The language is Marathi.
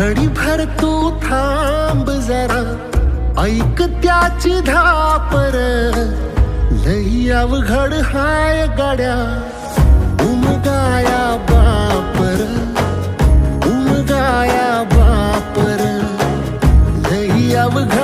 घडी भर तू थांब जरा. ऐक त्याची धापर. लई अवघड हाय उम गाया बापर. उम गाया बापर. लई अवघड